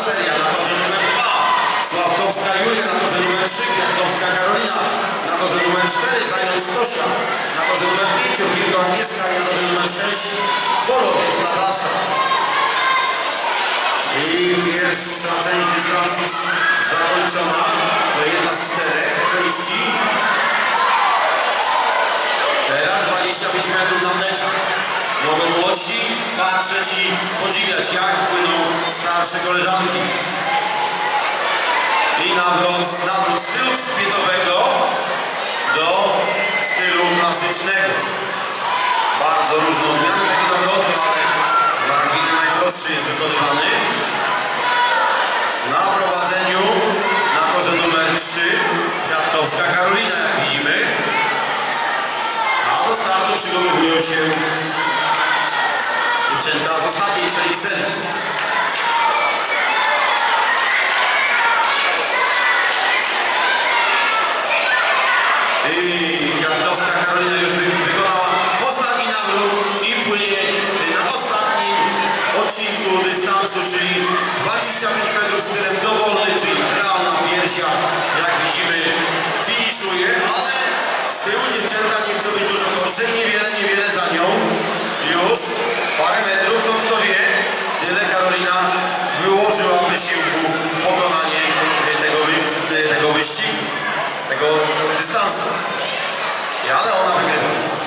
Seria na torze numer 2, Sławkowska Julia na torze numer 3, Kwiatkowska Karolina na torze numer 4, Zając Stosia na torze numer 5, Wilko Agnieszka i na torze numer 6, Polowiec Natasza. I pierwsza część dystansu zakończona, to jedna z czterech części. Teraz 25 metrów na ten Mogą młodsi patrzeć i podziwiać, jak płyną starsze koleżanki. I nawrót, nawrót stylu grzbietowego do stylu klasycznego. Bardzo różne odmiany tego nawrotu, ale jak widzę najprostszy jest wykonywany. Na prowadzeniu na torze numer 3 Kwiatkowska Karolina, jak widzimy. A do startu przygotowują się dziewczęta z ostatniej trzeciej serii. I Karolina już wy- wykonała ostatni nawrót i płynie na ostatnim odcinku dystansu, czyli 25 metrów stylem dowolnym, czyli realna piersia, jak widzimy, finiszuje, ale z tyłu dziewczęta nie chcą być dużo gorsze niewiele, niewiele Yani olabilir.